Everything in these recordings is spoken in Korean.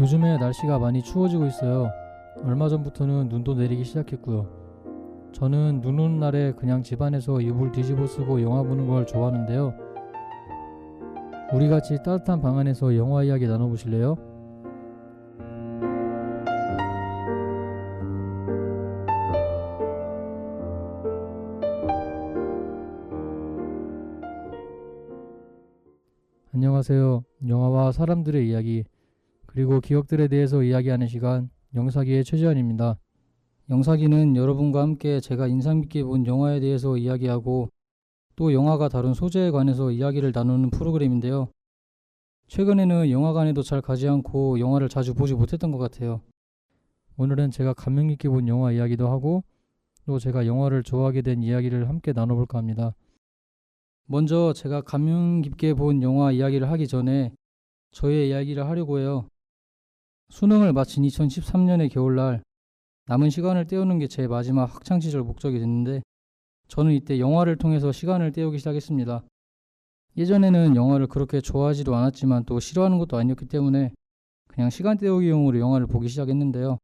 요즘에 날씨가 많이 추워지고 있어요. 얼마 전부터는 눈도 내리기 시작했고요. 저는 눈 오는 날에 그냥 집안에서 이불 뒤집어 쓰고 영화 보는 걸 좋아하는데요. 우리 같이 따뜻한 방 안에서 영화 이야기 나눠보실래요? 안녕하세요. 영화와 사람들의 이야기, 그리고 기억들에 대해서 이야기하는 시간, 영사기의 최지환입니다. 영사기는 여러분과 함께 제가 인상 깊게 본 영화에 대해서 이야기하고 또 영화가 다룬 소재에 관해서 이야기를 나누는 프로그램인데요. 최근에는 영화관에도 잘 가지 않고 영화를 자주 보지 못했던 것 같아요. 오늘은 제가 감명 깊게 본 영화 이야기도 하고 또 제가 영화를 좋아하게 된 이야기를 함께 나눠볼까 합니다. 먼저 제가 감명 깊게 본 영화 이야기를 하기 전에 저의 이야기를 하려고 해요. 수능을 마친 2013년의 겨울날 남은 시간을 때우는 게 제 마지막 학창 시절 목적이 됐는데 저는 이때 영화를 통해서 시간을 때우기 시작했습니다. 예전에는 영화를 그렇게 좋아하지도 않았지만 또 싫어하는 것도 아니었기 때문에 그냥 시간 때우기용으로 영화를 보기 시작했는데요.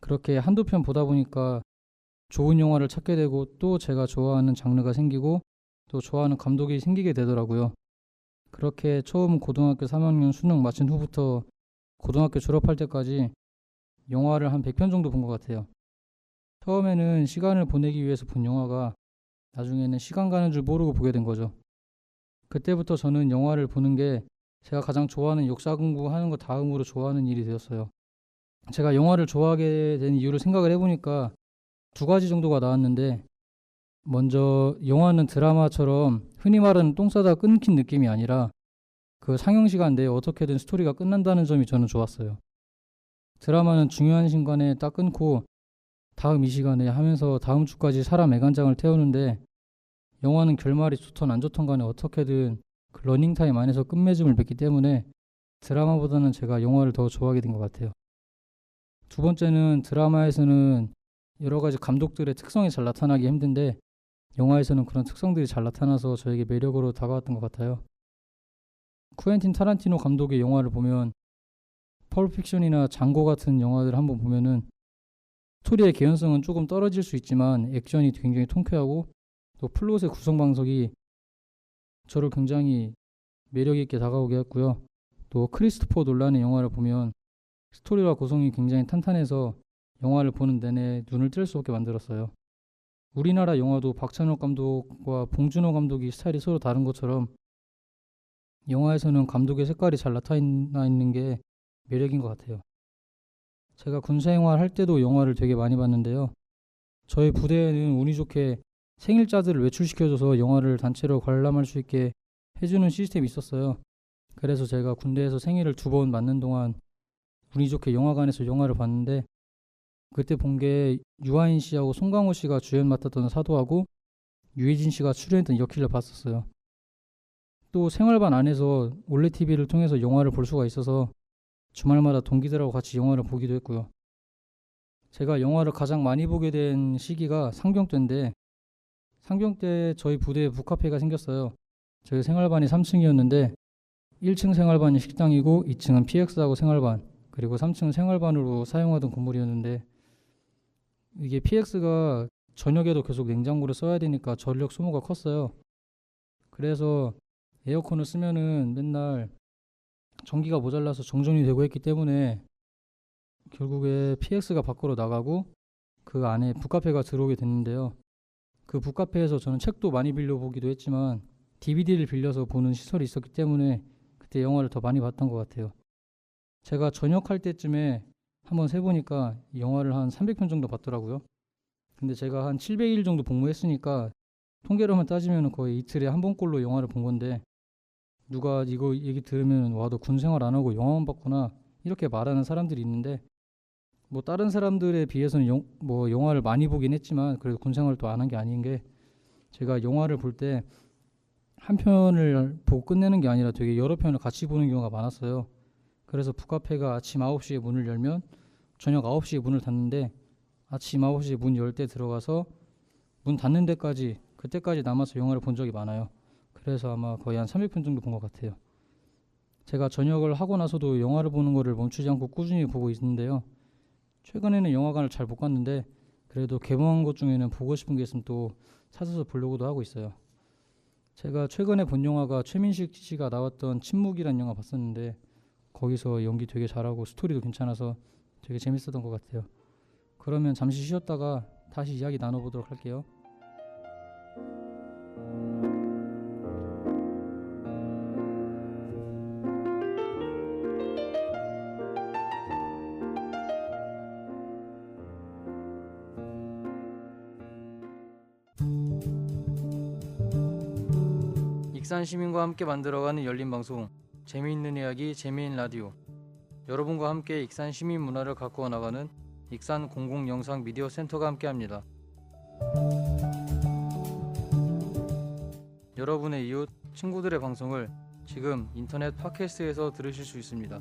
그렇게 한두 편 보다 보니까 좋은 영화를 찾게 되고 또 제가 좋아하는 장르가 생기고 또 좋아하는 감독이 생기게 되더라고요. 그렇게 처음 고등학교 3학년 수능 마친 후부터 고등학교 졸업할 때까지 영화를 한 100편 정도 본 것 같아요. 처음에는 시간을 보내기 위해서 본 영화가 나중에는 시간 가는 줄 모르고 보게 된 거죠. 그때부터 저는 영화를 보는 게 제가 가장 좋아하는 역사 공부하는 거 다음으로 좋아하는 일이 되었어요. 제가 영화를 좋아하게 된 이유를 생각을 해보니까 두 가지 정도가 나왔는데 먼저 영화는 드라마처럼 흔히 말하는 똥 싸다 끊긴 느낌이 아니라 그 상영 시간 내에 어떻게든 스토리가 끝난다는 점이 저는 좋았어요. 드라마는 중요한 순간에 딱 끊고 다음 이 시간에 하면서 다음 주까지 사람 애간장을 태우는데 영화는 결말이 좋던 안 좋던 간에 어떻게든 그 러닝타임 안에서 끝맺음을 맺기 때문에 드라마보다는 제가 영화를 더 좋아하게 된 것 같아요. 두 번째는 드라마에서는 여러 가지 감독들의 특성이 잘 나타나기 힘든데 영화에서는 그런 특성들이 잘 나타나서 저에게 매력으로 다가왔던 것 같아요. 쿠엔틴 타란티노 감독의 영화를 보면 펄픽션이나 장고 같은 영화들 한번 보면은 스토리의 개연성은 조금 떨어질 수 있지만 액션이 굉장히 통쾌하고 또 플롯의 구성 방식이 저를 굉장히 매력 있게 다가오게 했고요. 또 크리스토퍼 놀란의 영화를 보면 스토리와 구성이 굉장히 탄탄해서 영화를 보는 내내 눈을 뜰 수 없게 만들었어요. 우리나라 영화도 박찬욱 감독과 봉준호 감독이 스타일이 서로 다른 것처럼 영화에서는 감독의 색깔이 잘 나타나 있는 게 매력인 것 같아요. 제가 군사 생활 할 때도 영화를 되게 많이 봤는데요. 저희 부대에는 운이 좋게 생일자들을 외출시켜줘서 영화를 단체로 관람할 수 있게 해주는 시스템이 있었어요. 그래서 제가 군대에서 생일을 두 번 맞는 동안 운이 좋게 영화관에서 영화를 봤는데 그때 본 게 유아인 씨하고 송강호 씨가 주연 맡았던 사도하고 유해진 씨가 출연했던 여킬을 봤었어요. 또 생활반 안에서 올레 TV를 통해서 영화를 볼 수가 있어서 주말마다 동기들하고 같이 영화를 보기도 했고요. 제가 영화를 가장 많이 보게 된 시기가 상병 때인데 상병 때 저희 부대에 북카페가 생겼어요. 저희 생활반이 3층이었는데 1층 생활반이 식당이고 2층은 PX하고 생활반 그리고 3층은 생활반으로 사용하던 건물이었는데 이게 PX가 저녁에도 계속 냉장고를 써야 되니까 전력 소모가 컸어요. 그래서 에어컨을 쓰면은 맨날 전기가 모자라서 정전이 되고 했기 때문에 결국에 PX가 밖으로 나가고 그 안에 북카페가 들어오게 됐는데요. 그 북카페에서 저는 책도 많이 빌려 보기도 했지만 DVD를 빌려서 보는 시설이 있었기 때문에 그때 영화를 더 많이 봤던 것 같아요. 제가 전역할 때쯤에 한번 세보니까 영화를 한 300편 정도 봤더라고요. 근데 제가 한 700일 정도 복무했으니까 통계로만 따지면 거의 이틀에 한 번꼴로 영화를 본 건데 누가 이거 얘기 들으면 와 너 군 생활 안 하고 영화만 봤구나 이렇게 말하는 사람들이 있는데 뭐 다른 사람들에 비해서는 영, 뭐 영화를 많이 보긴 했지만 그래도 군 생활도 안 한 게 아닌 게 제가 영화를 볼 때 한 편을 보고 끝내는 게 아니라 되게 여러 편을 같이 보는 경우가 많았어요. 그래서 북카페가 아침 9시에 문을 열면 저녁 9시에 문을 닫는데 아침 9시에 문 열 때 들어가서 문 닫는 데까지 그때까지 남아서 영화를 본 적이 많아요. 그래서 아마 거의 한 300편 정도 본 것 같아요. 제가 저녁을 하고 나서도 영화를 보는 거를 멈추지 않고 꾸준히 보고 있는데요. 최근에는 영화관을 잘 못 갔는데 그래도 개봉한 것 중에는 보고 싶은 게 있으면 또 찾아서 보려고도 하고 있어요. 제가 최근에 본 영화가 최민식 씨가 나왔던 침묵이란 영화 봤었는데 거기서 연기 되게 잘하고 스토리도 괜찮아서 되게 재밌었던 것 같아요. 그러면 잠시 쉬었다가 다시 이야기 나눠보도록 할게요. 익산 시민과 함께 만들어가는 열린 방송 재미있는 이야기 재미인 라디오 여러분과 함께 익산 시민 문화를 가꾸어 나가는 익산 공공 영상 미디어 센터가 함께합니다. 여러분의 이웃 친구들의 방송을 지금 인터넷 팟캐스트에서 들으실 수 있습니다.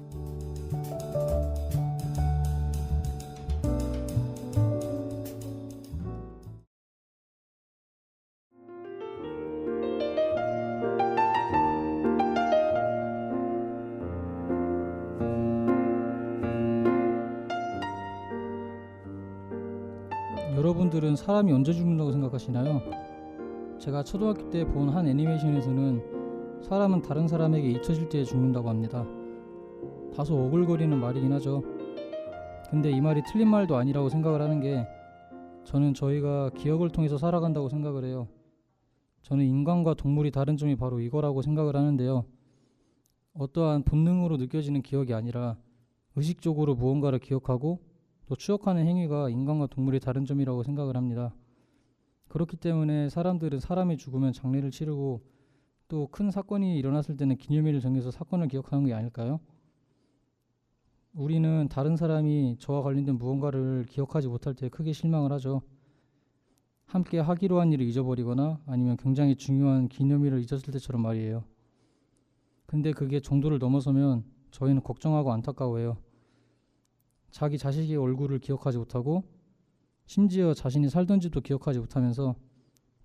분들은 사람이 언제 죽는다고 생각하시나요? 제가 초등학교 때 본 한 애니메이션에서는 사람은 다른 사람에게 잊혀질 때 죽는다고 합니다. 다소 오글거리는 말이긴 하죠. 근데 이 말이 틀린 말도 아니라고 생각을 하는 게 저는 저희가 기억을 통해서 살아간다고 생각을 해요. 저는 인간과 동물이 다른 점이 바로 이거라고 생각을 하는데요. 어떠한 본능으로 느껴지는 기억이 아니라 의식적으로 무언가를 기억하고 또 추억하는 행위가 인간과 동물이 다른 점이라고 생각을 합니다. 그렇기 때문에 사람들은 사람이 죽으면 장례를 치르고 또 큰 사건이 일어났을 때는 기념일을 정해서 사건을 기억하는 게 아닐까요? 우리는 다른 사람이 저와 관련된 무언가를 기억하지 못할 때 크게 실망을 하죠. 함께 하기로 한 일을 잊어버리거나 아니면 굉장히 중요한 기념일을 잊었을 때처럼 말이에요. 근데 그게 정도를 넘어서면 저희는 걱정하고 안타까워해요. 자기 자식의 얼굴을 기억하지 못하고 심지어 자신이 살던 집도 기억하지 못하면서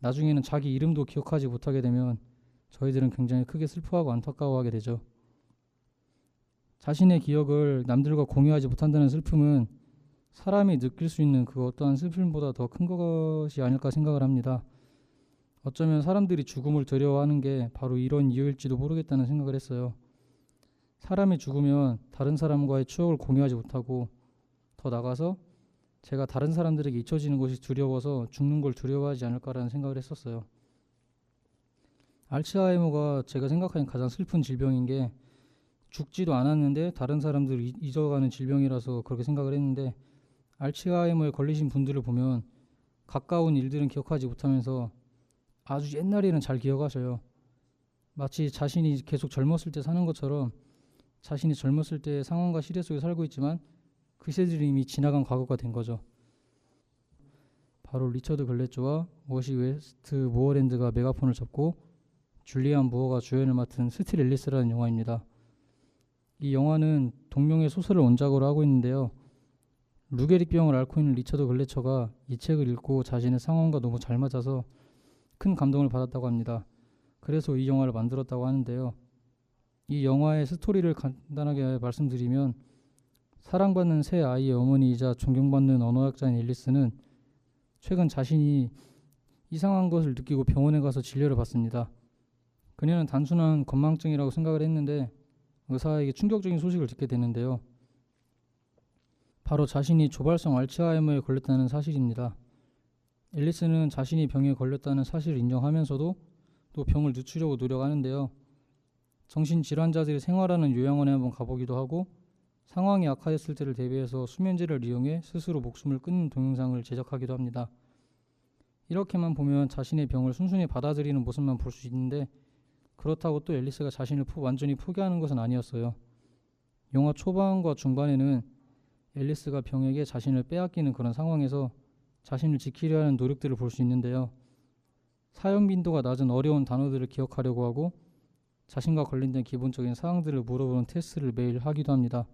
나중에는 자기 이름도 기억하지 못하게 되면 저희들은 굉장히 크게 슬퍼하고 안타까워하게 되죠. 자신의 기억을 남들과 공유하지 못한다는 슬픔은 사람이 느낄 수 있는 그 어떠한 슬픔보다 더 큰 것이 아닐까 생각을 합니다. 어쩌면 사람들이 죽음을 두려워하는 게 바로 이런 이유일지도 모르겠다는 생각을 했어요. 사람이 죽으면 다른 사람과의 추억을 공유하지 못하고 더 나가서 제가 다른 사람들에게 잊혀지는 것이 두려워서 죽는 걸 두려워하지 않을까라는 생각을 했었어요. 알츠하이머가 제가 생각하는 가장 슬픈 질병인 게 죽지도 않았는데 다른 사람들을 잊- 잊어가는 질병이라서 그렇게 생각을 했는데 알츠하이머에 걸리신 분들을 보면 가까운 일들은 기억하지 못하면서 아주 옛날에는 잘 기억하셔요. 마치 자신이 계속 젊었을 때 사는 것처럼 자신이 젊었을 때 상황과 시대 속에 살고 있지만 그 시대들이 이미 지나간 과거가 된 거죠. 바로 리처드 글래조와 워시 웨스트 모어랜드가 메가폰을 잡고 줄리안 무어가 주연을 맡은 스틸 앨리스라는 영화입니다. 이 영화는 동명의 소설을 원작으로 하고 있는데요. 루게릭병을 앓고 있는 리처드 글래처가 이 책을 읽고 자신의 상황과 너무 잘 맞아서 큰 감동을 받았다고 합니다. 그래서 이 영화를 만들었다고 하는데요. 이 영화의 스토리를 간단하게 말씀드리면 사랑받는 새 아이의 어머니이자 존경받는 언어학자인 앨리스는 최근 자신이 이상한 것을 느끼고 병원에 가서 진료를 받습니다. 그녀는 단순한 건망증이라고 생각을 했는데 의사에게 충격적인 소식을 듣게 되는데요. 바로 자신이 조발성 알츠하이머에 걸렸다는 사실입니다. 앨리스는 자신이 병에 걸렸다는 사실을 인정하면서도 또 병을 늦추려고 노력하는데요. 정신질환자들이 생활하는 요양원에 한번 가보기도 하고 상황이 악화됐을 때를 대비해서 수면제를 이용해 스스로 목숨을 끊는 동영상을 제작하기도 합니다. 이렇게만 보면 자신의 병을 순순히 받아들이는 모습만 볼 수 있는데 그렇다고 또 앨리스가 자신을 포, 완전히 포기하는 것은 아니었어요. 영화 초반과 중반에는 앨리스가 병에게 자신을 빼앗기는 그런 상황에서 자신을 지키려 하는 노력들을 볼 수 있는데요. 사용 빈도가 낮은 어려운 단어들을 기억하려고 하고 자신과 관련된 기본적인 사항들을 물어보는 테스트를 매일 하기도 합니다.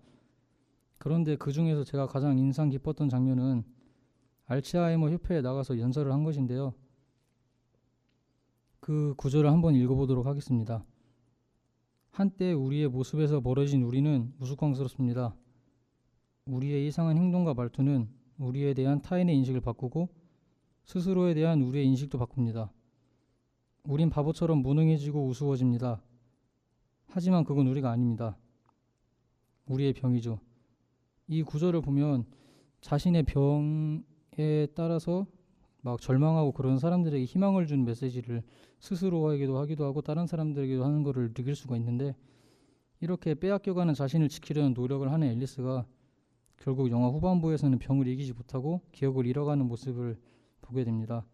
그런데 그 중에서 제가 가장 인상 깊었던 장면은 알츠하이머 협회에 나가서 연설을 한 것인데요. 그 구절을 한번 읽어보도록 하겠습니다. 한때 우리의 모습에서 멀어진 우리는 우스꽝스럽습니다. 우리의 이상한 행동과 말투는 우리에 대한 타인의 인식을 바꾸고 스스로에 대한 우리의 인식도 바꿉니다. 우린 바보처럼 무능해지고 우스워집니다. 하지만 그건 우리가 아닙니다. 우리의 병이죠. 이 구절을 보면 자신의 병에 따라서 막 절망하고 그런 사람들에게 희망을 주는 메시지를 스스로에게도 하기도 하고 다른 사람들에게도 하는 것을 느낄 수가 있는데 이렇게 빼앗겨가는 자신을 지키려는 노력을 하는 앨리스가 결국 영화 후반부에서는 병을 이기지 못하고 기억을 잃어가는 모습을 보게 됩니다.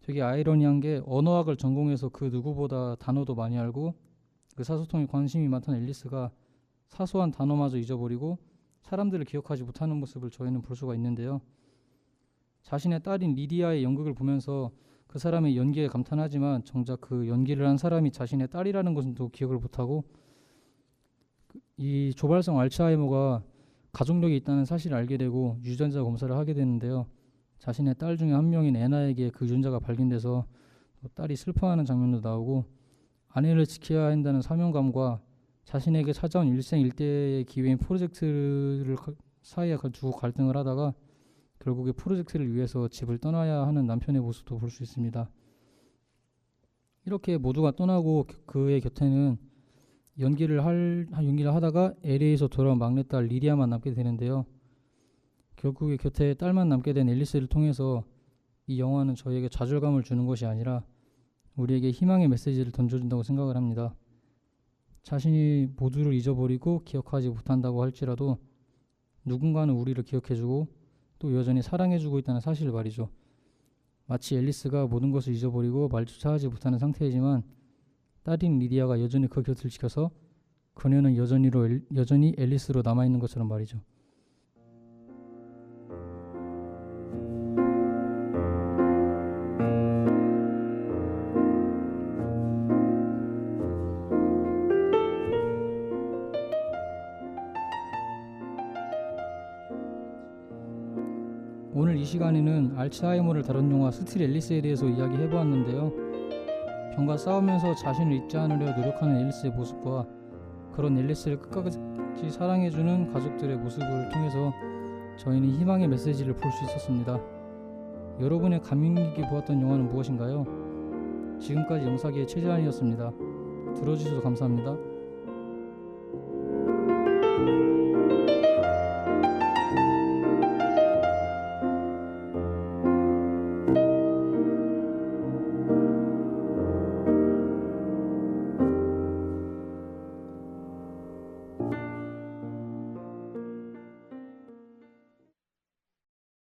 되게 아이러니한 게 언어학을 전공해서 그 누구보다 단어도 많이 알고 의사소통에 관심이 많던 앨리스가 사소한 단어마저 잊어버리고 사람들을 기억하지 못하는 모습을 저희는 볼 수가 있는데요. 자신의 딸인 리디아의 연극을 보면서 그 사람의 연기에 감탄하지만 정작 그 연기를 한 사람이 자신의 딸이라는 또 기억을 못하고 이 조발성 알츠하이머가 가족력이 있다는 사실을 알게 되고 유전자 검사를 하게 되는데요. 자신의 딸 중에 한 명인 애나에게 그 유전자가 발견돼서 또 딸이 슬퍼하는 장면도 나오고 아내를 지켜야 한다는 사명감과 자신에게 찾아온 일생일대의 기회인 프로젝트를 가- 사이에 가- 두고 갈등을 하다가 결국에 프로젝트를 위해서 집을 떠나야 하는 남편의 모습도 볼 수 있습니다. 이렇게 모두가 떠나고 그- 그의 곁에는 연기를 할 연기를 하다가 LA에서 돌아온 막내딸 리디아만 남게 되는데요. 결국에 곁에 딸만 남게 된 앨리스를 통해서 이 영화는 저희에게 좌절감을 주는 것이 아니라 우리에게 희망의 메시지를 던져준다고 생각을 합니다. 자신이 모두를 잊어버리고 기억하지 못한다고 할지라도 누군가는 우리를 기억해주고 또 여전히 사랑해주고 있다는 사실을 말이죠. 마치 앨리스가 모든 것을 잊어버리고 말조차 하지 못하는 상태이지만 딸인 리디아가 여전히 그 곁을 지켜서 그녀는 여전히로 엘- 여전히 앨리스로 남아 있는 것처럼 말이죠. 오늘 이 시간에는 알츠하이머를 다룬 영화 스틸 앨리스에 대해서 이야기해 보았는데요. 병과 싸우면서 자신을 잊지 않으려 노력하는 앨리스의 모습과 그런 앨리스를 끝까지 사랑해주는 가족들의 모습을 통해서 저희는 희망의 메시지를 볼 수 있었습니다. 여러분의 감명 깊게 보았던 영화는 무엇인가요? 지금까지 영사기의 최재환이었습니다. 들어주셔서 감사합니다.